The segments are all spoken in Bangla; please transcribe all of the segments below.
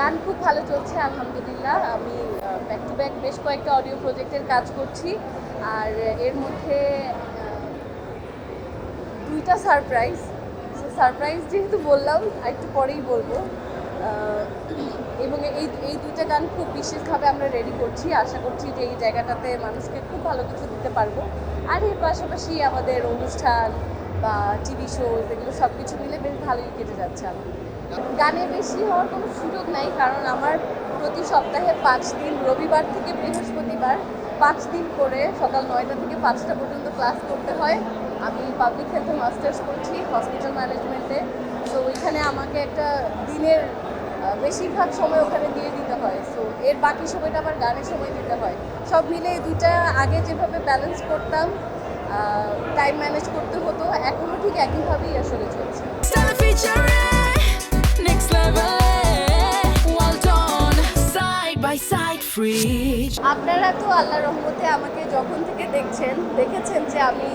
গান খুব ভালো চলছে, আলহামদুলিল্লাহ। আমি ব্যাক টু ব্যাক বেশ কয়েকটা অডিও প্রজেক্টের কাজ করছি। আর এর মধ্যে দুইটা সারপ্রাইজ সারপ্রাইজ যেহেতু বললাম একটু পরেই বলব। এবং এই এই দুইটা গান খুব বিশেষভাবে আমরা রেডি করছি। আশা করছি যে এই জায়গাটাতে মানুষকে খুব ভালো কিছু দিতে পারব। আর এর পাশাপাশি আমাদের অনুষ্ঠান বা টিভি শো এগুলো সব কিছু মিলে বেশ ভালোই কেটে যাচ্ছে, আলহামদুলিল্লাহ। গানে বেশি হওয়ার কোনো সুযোগ নাই, কারণ আমার প্রতি সপ্তাহে পাঁচ দিন, রবিবার থেকে বৃহস্পতিবার পাঁচ দিন করে সকাল নয়টা থেকে পাঁচটা পর্যন্ত ক্লাস করতে হয়। আমি পাবলিক হেলথে মাস্টার্স করছি হসপিটাল ম্যানেজমেন্টে তো ওইখানে আমাকে একটা দিনের বেশিরভাগ সময় ওখানে দিয়ে দিতে হয়। সো এর বাকি সময়টা আবার গানের সময় দিতে হয়। সব মিলে দুইটা আগে যেভাবে ব্যালেন্স করতাম টাইম ম্যানেজ করতে হতো এখনও ঠিক একইভাবেই আসলে চলছে। By side, free. আপনারা তো আল্লাহ রহমতে আমাকে যখন থেকে দেখছেন দেখেছেন যে আমি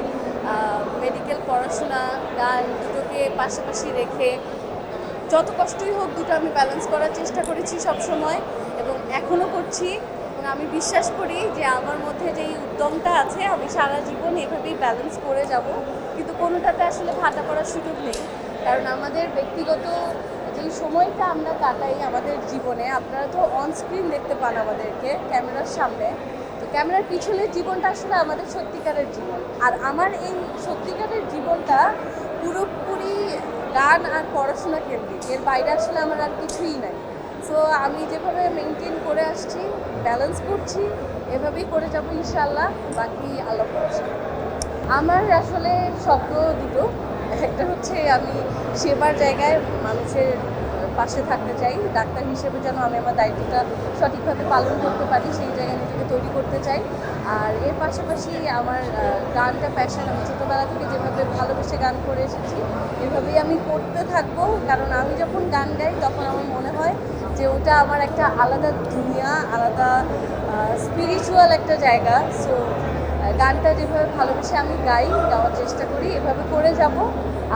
মেডিকেল পড়াশোনা গান দুটোকে পাশাপাশি রেখে যত কষ্টই হোক দুটো আমি ব্যালেন্স করার চেষ্টা করেছি সব সময় এবং এখনও করছি। এবং আমি বিশ্বাস করি যে আমার মধ্যে যে উদ্যমটা আছে আমি সারা জীবন এভাবেই ব্যালেন্স করে যাব। কিন্তু কোনোটাতে আসলে ভাটা পড়ার সুযোগ নেই। কারণ আমাদের ব্যক্তিগত যেই সময়টা আমরা কাটাই আমাদের জীবনে, আপনারা তো অন স্ক্রিন দেখতে পান আমাদেরকে ক্যামেরার সামনে। তো ক্যামেরার পিছনের জীবনটা আসলে আমাদের সত্যিকারের জীবন। আর আমার এই সত্যিকারের জীবনটা পুরোপুরি গান আর পড়াশোনা কেন্দ্রিক। এর বাইরে আসলে আমার আর কিছুই নাই। সো আমি যেভাবে মেনটেন করে আসছি ব্যালেন্স করছি, এভাবেই করে যাব ইনশাল্লাহ বাকি আল্লাহ আমার আসলে স্বপ্ন দুটো। একটা হচ্ছে আমি সেবার জায়গায় মানুষের পাশে থাকতে চাই। ডাক্তার হিসেবে যেন আমি আমার দায়িত্বটা সঠিকভাবে পালন করতে পারি, সেই জায়গায় নিজেকে তৈরি করতে চাই। আর এর পাশাপাশি আমার গানটা প্যাশন আমি ছোটোবেলা থেকে যেভাবে ভালোবেসে গান করে এসেছি, এভাবেই আমি করতে থাকব। কারণ আমি যখন গান গাই, তখন আমার মনে হয় যে ওটা আমার একটা আলাদা দুনিয়া, আলাদা স্পিরিচুয়াল একটা জায়গা। সো গানটা যেভাবে ভালোবেসে আমি গাই, গাওয়ার চেষ্টা করি, এভাবে করে যাব।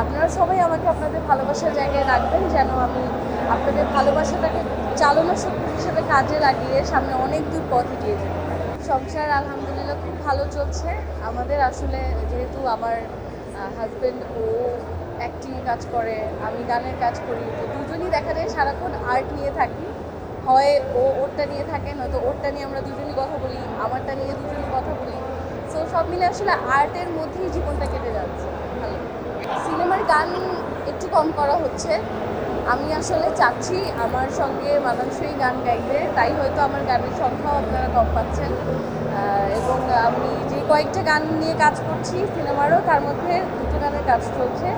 আপনারা সবাই আমাকে আপনাদের ভালোবাসার জায়গায় রাখবেন, যেন আমি আপনাদের ভালোবাসাটাকে চালনা শক্তি হিসেবে কাজে লাগিয়ে সামনে অনেক দূর পথ এগিয়ে যাব সংসার আলহামদুলিল্লাহ খুব ভালো চলছে। আমাদের আসলে যেহেতু আমার হাজব্যান্ড ও অ্যাক্টিং কাজ করে, আমি গানের কাজ করি, তো দুজনই দেখা যায় সারাক্ষণ আর্ট নিয়ে থাকি। হয় ও ওরটা নিয়ে থাকে, নয়তো ওরটা নিয়ে আমরা দুজনই কথা বলি, আমারটা নিয়ে দুজনই কথা বলি। সো সব মিলে আসলে আর্টের মধ্যেই জীবনটা কেটে যাচ্ছে। সিনেমার গান একটু কম করা হচ্ছে। আমি আসলে চাচ্ছি আমার সঙ্গে মানানসই গান গাইতে তাই হয়তো আমার গানের সংখ্যাও আপনারা কম পাচ্ছেন। এবং আমি যে কয়েকটা গান নিয়ে কাজ করছি সিনেমারও, তার মধ্যে দুটো গানের কাজ চলছে।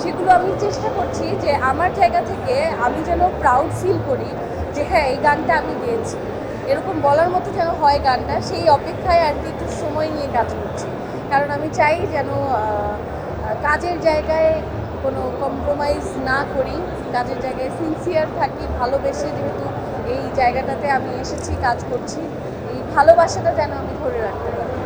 সেগুলো আমি চেষ্টা করছি যে আমার জায়গা থেকে আমি যেন প্রাউড ফিল করি যে হ্যাঁ এই গানটা আমি গেয়েছি। এরকম বলার মতো যেন হয় গানটা, সেই অপেক্ষায় আর কি একটু সময় নিয়ে কাজ করছি। কারণ আমি চাই যেন কাজের জায়গায় কোনো কম্প্রোমাইজ না করি, কাজের জায়গায় সিনসিয়ার থাকি, ভালোবেসে যেহেতু এই জায়গাটাতে আমি এসেছি, কাজ করছি, এই ভালোবাসাটা যেন আমি ধরে রাখতে পারি।